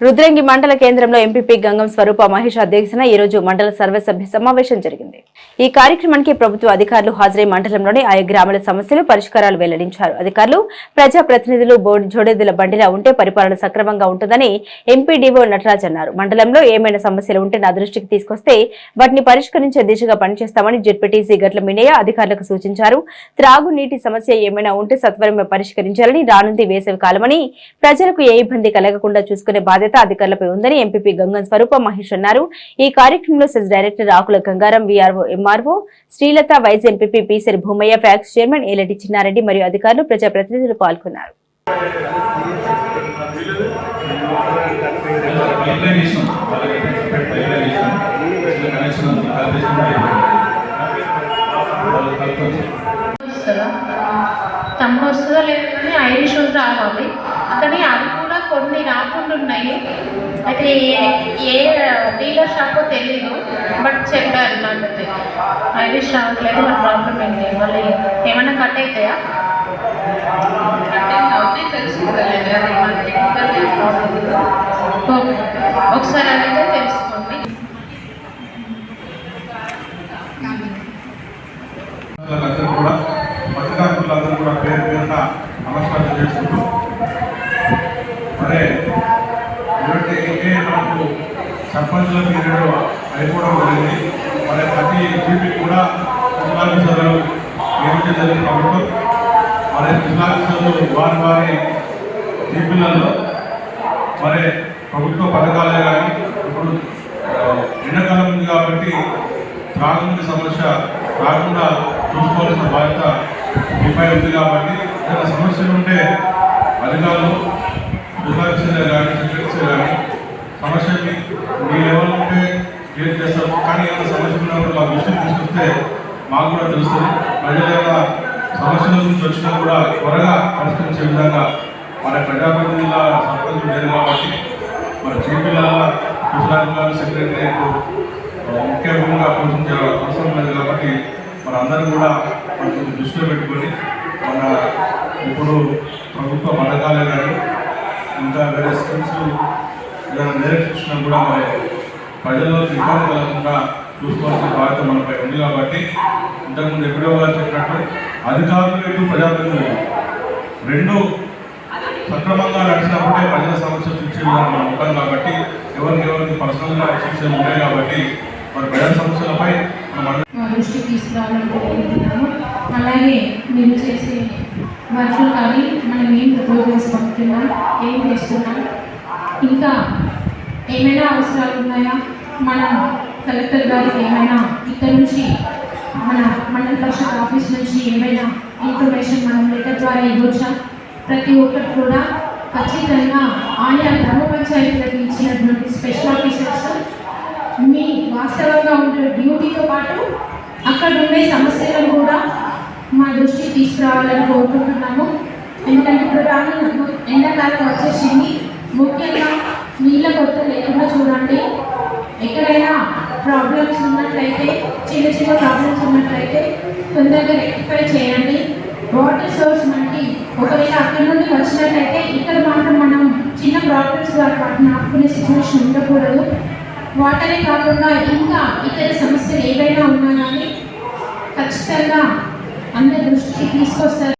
రుద్రంగి మండల కేంద్రంలో ఎంపీపీ గంగం స్వరూప మహేష్ అధ్యక్షతన ఈ రోజు మండల సర్వసభ్య సమావేశం జరిగింది. ఈ కార్యక్రమానికి ప్రభుత్వ అధికారులు హాజరై మండలంలోని ఆయా గ్రామాల సమస్యలు పరిష్కారాలు వెల్లడించారు. అధికారులు ప్రజా ప్రతినిధులు బోర్డు జోడేదుల బండిలా ఉంటే పరిపాలన సక్రమంగా ఉంటుందని ఎంపీడీఓ నటరాజ్ అన్నారు. మండలంలో ఏమైనా సమస్యలు ఉంటే నా దృష్టికి తీసుకొస్తే వాటిని పరిష్కరించే దిశగా పనిచేస్తామని జెడ్పీటీసీ గట్ల మినయ్య అధికారులకు సూచించారు. త్రాగునీటి సమస్య ఏమైనా ఉంటే సత్వరమే పరిష్కరించాలని రానుంది వేసవి కాలమని ప్రజలకు ఏ ఇబ్బంది కలగకుండా చూసుకునే బాధ్యత అధికారులపై ఉందని ఎంపీపీ గంగం స్వరూప మహేష్ అన్నారు. ఈ కార్యక్రమంలో CESS director Akula Gangaram VRO MRO Srilatha vice MPP Peesari Bhumaiah PACS chairman Elati Chinnareddy మరియు అధికారులు ప్రజాప్రతినిధులు పాల్గొన్నారు. వస్తుందా? తమ్ముడు వస్తుందో? కానీ ఐరిష్ ఉంది రావాలి కానీ రాకుండా అయితే ఏ డీలర్ షాపో తెలీదు బట్ చెప్పారు నాకైతే ఐరిష్ రావట్లేదు మన ప్రాబ్లం ఏంటి? మళ్ళీ ఏమైనా కట్ అవుతాయా ఒకసారి అనేది తెలుసుకోండి. కూడా పత్రికారులందరూ కూడా పేరు పేరున నమస్కారం చేసుకుంటూ మరి ఇటువంటి ఇంకే మనకు సర్పంచుల పీరియడ్ అయిపోవడం జరిగింది మరి ప్రతి జీపీ కూడా జిల్లాధికారులు సభలు జరిగింది ప్రభుత్వం మరి జిల్లాధికారులు వారి వారి జీపీలలో మరి ప్రభుత్వ పథకాలే కానీ ఇప్పుడు ఎండాకాలం ఉంది కాబట్టి త్రాగునీటి సమస్య రాకుండా చూసుకోవాల్సిన బాధ్యత మీపై ఉంది కాబట్టి ఏదైనా సమస్యలు ఉంటే అధికారులు జిల్లాధికారులు కానీ సెక్రటరీ కానీ సమస్య మీ మీ లెవెల్ ఉంటే క్లియర్ చేస్తారు కానీ ఏమైనా సమస్య విషయం తీసుకొస్తే మాకు కూడా తెలుస్తుంది. ప్రజల యొక్క సమస్యల నుంచి వచ్చినా కూడా త్వరగా పరిష్కరించే విధంగా మన ప్రజాప్రతినిధుల సర్పంచ్ లేదు కాబట్టి మన చేపల కృష్ణాధికారులు సెక్రటరియట్ ముఖ్య భూమిగా పోషించే అవసరం లేదు కాబట్టి మన అందరం కూడా కొంచెం దృష్టిలో పెట్టుకొని మన ఇప్పుడు ప్రభుత్వ పథకాలే కానీ ఇంకా వేరే స్కీమ్స్ ఏదైనా నేర్పించినా కూడా మరి ప్రజల్లో ఇబ్బంది కలగకుండా చూసుకోవాల్సిన బాధ్యత మనపై ఉంది కాబట్టి ఇంతకుముందు ఎప్పుడో గారు చెప్పినట్టు అధికారులు ఇటు ప్రజాప్రతినిధులు రెండు సక్రమంగా నడిచినప్పుడే ప్రజల సమస్యలు తీర్చే మనం ఉంటాం కాబట్టి ఎవరికి ఎవరికి పర్సనల్గా శిక్షలు ఉన్నాయి కాబట్టి మరి ప్రజల సమస్యలపై మనం మా అలాగే మీరు చేసే వర్క్లు కానీ మనం ఏం ప్రపోజల్స్ పంపుతున్నాం ఏం చేస్తున్నాం ఇంకా ఏమైనా అవసరాలు ఉన్నాయా? మన కలెక్టర్ గారికి ఏమైనా ఇక్కడ నుంచి మన మండల పరిషత్ ఆఫీస్ నుంచి ఏమైనా ఇన్ఫర్మేషన్ మనం లెటర్ ద్వారా ఇవ్వచ్చా? ప్రతి ఒక్కటి కూడా ఖచ్చితంగా ఆయా గ్రామ పంచాయతీలకు ఇచ్చినటువంటి స్పెషల్ ఆఫీసర్స్ మీ వాస్తవంగా ఉండే డ్యూటీతో పాటు అక్కడ ఉండే సమస్యలను కూడా మా దృష్టికి తీసుకురావాలని కోరుకుంటున్నాము. ఎందుకంటే ఇప్పుడు రాను ఎండాకాలం వచ్చేసింది. ముఖ్యంగా నీళ్ళ కొత్త లేకుండా చూడండి. ఎక్కడైనా ప్రాబ్లమ్స్ ఉన్నట్లయితే చిన్న చిన్న ప్రాబ్లమ్స్ ఉన్నట్లయితే తొందరగా రెక్టిఫై చేయండి. వాటర్ సోర్స్ మనకి ఒకవేళ అక్కడ నుండి వచ్చినట్లయితే ఇక్కడ మాత్రం మనం చిన్న ప్రాబ్లమ్స్ ద్వారా వాటిని ఆపుకునే సిచ్యువేషన్ ఉండకూడదు. వాటరే కాకుండా ఇంకా ఇతర సమస్యలు ఏవైనా ఉన్నా కానీ ఖచ్చితంగా అందరి దృష్టికి తీసుకొస్తారు.